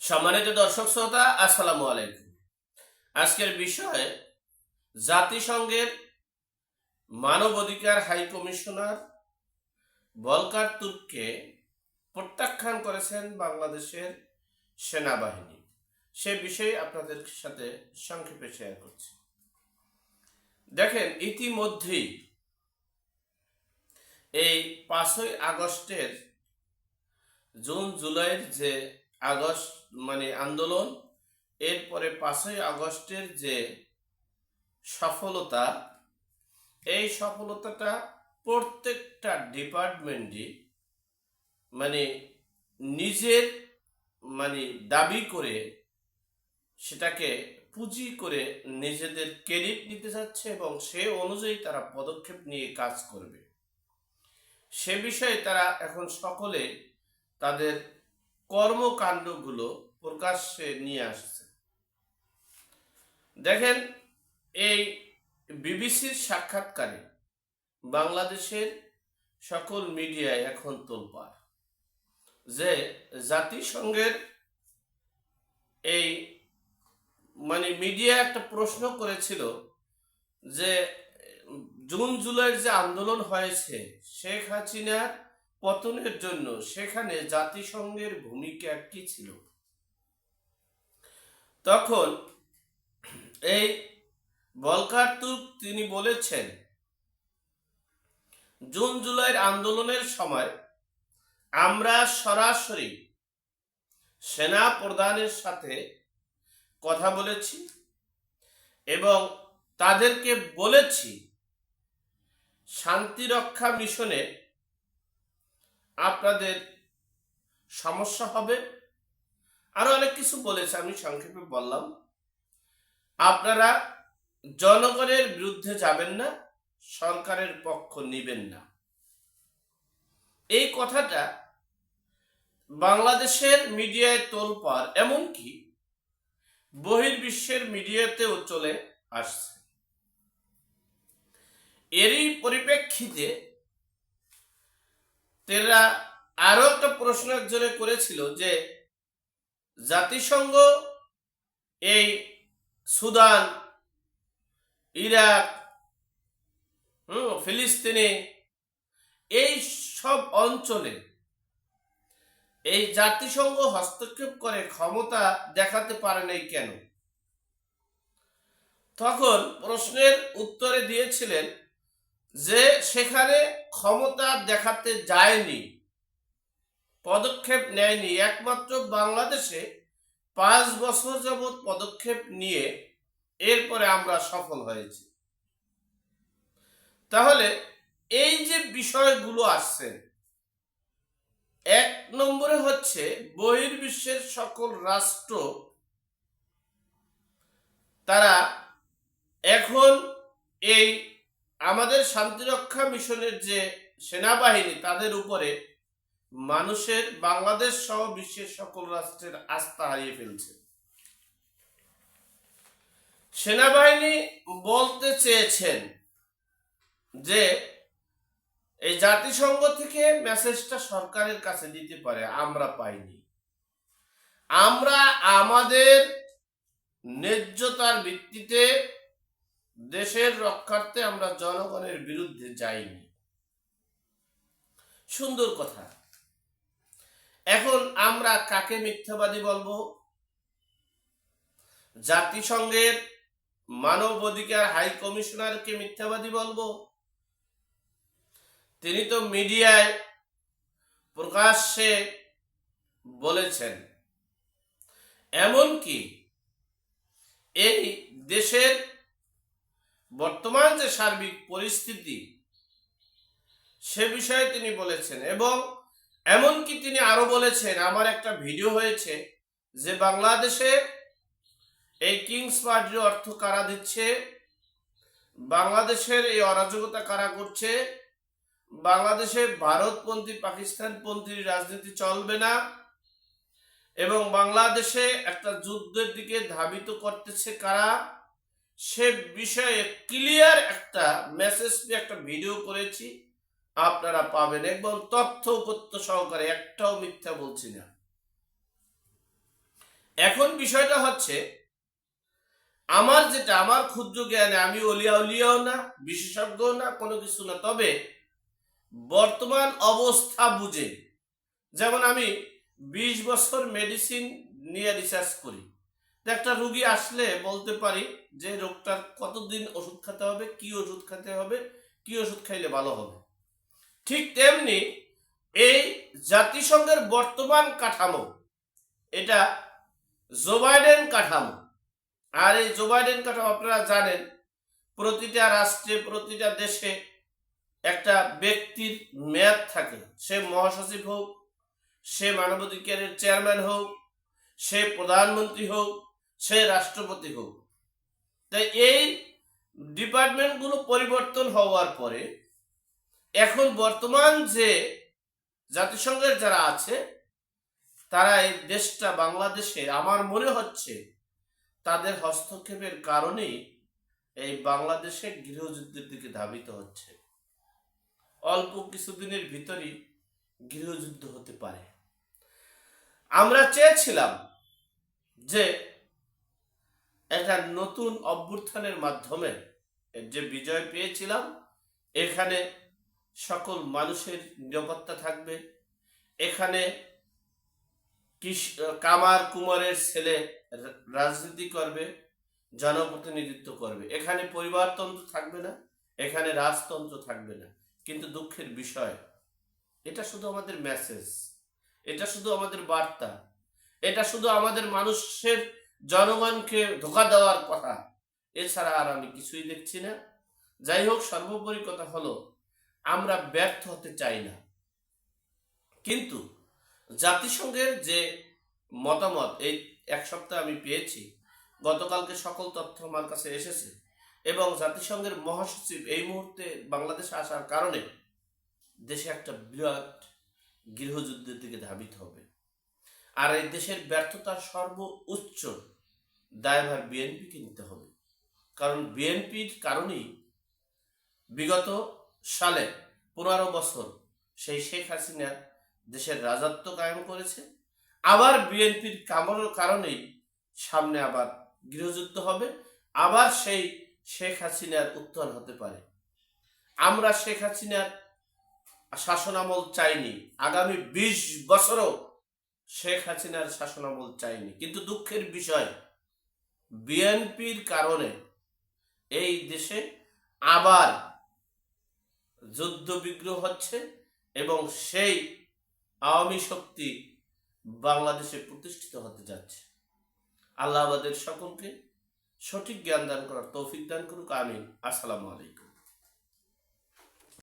সম্মানিত দর্শক শ্রোতা, আসসালামু আলাইকুম। আজকের বিষয়, জাতিসংঘের মানবাধিকার হাই কমিশনার বলকার তুর্ককে প্রত্যাখ্যান করেছেন বাংলাদেশের সেনাবাহিনী। সে বিষয়ে আপনাদের সাথে সংক্ষেপে শেয়ার করছি। দেখেন, ইতিমধ্যেই এই পাঁচই আগস্টের জুন, জুলাইয়ের যে আগস্ট মানে আন্দোলন, এরপরে পাঁচই আগস্টের যে সফলতা, এই সফলতাটা প্রত্যেকটা ডিপার্টমেন্টই মানে নিজের মানে দাবি করে সেটাকে পুঁজি করে নিজেদের ক্রেডিট নিতে যাচ্ছে এবং সে অনুযায়ী তারা পদক্ষেপ নিয়ে কাজ করবে। সে বিষয়ে তারা এখন সকলে তাদের কর্মকাণ্ডগুলো প্রকাশ্যে নিয়ে আসছে। দেখেন, এই বিবিসির সাক্ষাৎকারে বাংলাদেশের সকল মিডিয়ায় এখন তোলপাড় যে জাতিসংঘের এই মানে মিডিয়া একটা প্রশ্ন করেছিল যে, জুন, জুলাইয়ের যে আন্দোলন হয়েছে, শেখ হাসিনার পতনের জন্য সেখানে জাতিসংঘের ভূমিকা কি ছিল। তখন এই বলকার তিনি বলেছেন, জুন জুলাইয়ের আন্দোলনের সময় আমরা সরাসরি সেনা প্রধানের সাথে কথা বলেছি এবং তাদেরকে বলেছি শান্তিরক্ষা মিশনে আপনাদের সমস্যা হবে। আরও অনেক কিছু বলেছে, আমি সংক্ষেপে বললাম। আপনারা জনগণের বিরুদ্ধে যাবেন না, সরকারের পক্ষ নিবেন না। এই কথাটা বাংলাদেশের মিডিয়ায় তোলপার এমনকি বহির্বিশ্বের মিডিয়াতেও চলে আসছে। এরই পরিপ্রেক্ষিতে তেরা আরও একটা প্রশ্ন একজনে করেছিল যে জাতিসংঘ এই সুদান, ইরাক, হুম, ফিলিস্তিনে এই সব অঞ্চলে এই জাতিসংঘ হস্তক্ষেপ করে ক্ষমতা দেখাতে পারে নাই কেন? তখন প্রশ্নের উত্তরে দিয়েছিলেন যে সেখানে ক্ষমতা দেখাতে যায়নি, পদক্ষেপ নেয়নি, একমাত্র বাংলাদেশে পাঁচ বছর যাবৎ পদক্ষেপ নিয়ে এরপরে আমরা সফল হয়েছি। তাহলে এই যে বিষয়গুলো আসছে, এক নম্বরে হচ্ছে বহির্বিশ্বের সকল রাষ্ট্র, তারা এখন এই আমাদের শান্তিরক্ষা মিশনের যে সেনাবাহিনী, তাদের উপরে মানুষের বাংলাদেশ সহ বিশ্বের সকল রাষ্ট্রের আস্থা হারিয়ে ফেলছে। সেনাবাহিনী বলতে চেয়েছেন যে, এই জাতিসংঘ থেকে মেসেজটা সরকারের কাছে দিতে পারে, আমরা পাইনি। আমরা আমাদের ন্যায্যতার ভিত্তিতে দেশের রক্ষার্থে আমরা জনগণের বিরুদ্ধে যাইনি। সুন্দর কথা। এখন আমরা কাকে মিথ্যাবাদী বলব? জাতিসংঘের মানব অধিকার হাই কমিশনারকে মিথ্যাবাদী বলব? তিনি তো মিডিয়ায় প্রকাশ্যে বলেছেন। এমনকি এই দেশের বর্তমান যে সার্বিক পরিস্থিতি, সে বিষয়ে তিনি বলেছেন এবং এমনকি তিনি আরও বলেছেন, আমার একটা ভিডিও হয়েছে যে বাংলাদেশে এই কিংস পার্টির অর্থ কারা দিচ্ছে, বাংলাদেশের এই অরাজকতা কারা করছে, বাংলাদেশে ভারতপন্থী, পাকিস্তানপন্থী রাজনীতি চলবে না, এবং বাংলাদেশে একটা যুদ্ধের দিকে ধাবিত করতেছে কারা সে বিষয়ে ক্লিয়ার একটা মেসেজ একটা ভিডিও করেছি। আপনারা পাবেন এবং তথ্য উপত্য সহকারে একটাও মিথ্যা বলছি না। এখন বিষয়টা হচ্ছে, আমার যেটা, আমার ক্ষুদ্র জ্ঞানে আমি অলিয়া উলিয়াও না বিশেষজ্ঞ না, কোনো কিছু না। তবে বর্তমান অবস্থা বুঝে, যেমন আমি বিশ বছর মেডিসিন নিয়ে রিসার্চ করি। একটা রুগী আসলে বলতে পারি যে রোগটার কতদিন ওষুধ খেতে হবে, কি ওষুধ খেতে হবে, কি ওষুধ খাইলে ভালো হবে? ঠিক তেমনি এই জাতিসংঘের বর্তমান কাঠামো, এটা জো বাইডেন কাঠামো। আর এই জো বাইডেন কাঠামো আপনারা জানেন, প্রতিটা রাষ্ট্রে, প্রতিটা দেশে একটা ব্যক্তির মেয়াদ থাকে। সে মহাসচিব হোক, সে মানবাধিকারের চেয়ারম্যান হোক, সে প্রধানমন্ত্রী হোক, সে রাষ্ট্রপতি হোক। তাই এই ডিপার্টমেন্টগুলো পরিবর্তন হওয়ার পরে এখন বর্তমান যে জাতিসংঘের যারা আছে, তারা এই দেশটা বাংলাদেশে আমার মনে হচ্ছে তাদের হস্তক্ষেপের কারণেই এই বাংলাদেশে গৃহযুদ্ধের দিকে ধাবিত হচ্ছে। অল্প কিছুদিনের ভিতরই গৃহযুদ্ধ হতে পারে। আমরা চেয়েছিলাম যে একটা নতুন অভ্যুত্থানের মাধ্যমে যে বিজয় পেয়েছিলাম, এখানে সকল মানুষের নিরাপত্তা থাকবে। এখানে কামার কুমারের ছেলে রাজনীতি করবে, জনপ্রতিনিধিত্ব করবে। এখানে পরিবারতন্ত্র থাকবে না, এখানে রাজতন্ত্র থাকবে না। কিন্তু দুঃখের বিষয়, এটা শুধু আমাদের মেসেজ এটা শুধু আমাদের বার্তা, এটা শুধু আমাদের মানুষের জনগণকে ধোকা দেওয়ার কথা। এছাড়া আর আমি কিছুই দেখছি না। যাই হোক, সর্বোপরি কথা হলো, আমরা ব্যর্থ হতে চাই না। কিন্তু জাতিসংঘের যে মতামত, এই এক সপ্তাহ আমি পেয়েছি, গতকালকে সকল তথ্য আমার কাছে এসেছে এবং জাতিসংঘের মহাসচিব এই মুহূর্তে বাংলাদেশে আসার কারণে দেশে একটা বিরাট গৃহযুদ্ধের দিকে ধাবিত হবে। আর এই দেশের ব্যর্থতার সর্বোচ্চ দায়ভার বিএনপিকে নিতে হবে। কারণ বিএনপির কারণেই বিগত সালে পনেরো বছর সেই শেখ হাসিনা দেশের রাজত্ব কায়েম করেছে। আবার বিএনপির কামড়ের কারণেই সামনে আবার গৃহযুদ্ধ হবে। আবার সেই শেখ হাসিনার উত্থান হতে পারে। আমরা শেখ হাসিনার শাসনামল চাইনি। আগামী বিশ বছরও শেখ হাসিনার শাসনামল চাইনি। কিন্তু দুঃখের বিষয়, বিএনপির কারণে এই দেশে আবার যুদ্ধ বিগ্রহ হচ্ছে এবং সেই আওয়ামী শক্তি বাংলাদেশে প্রতিষ্ঠিত হতে যাচ্ছে। আল্লাহ আমাদের সকলকে সঠিক জ্ঞান দান করার তৌফিক দান করুক। আমিন। আসসালামু আলাইকুম।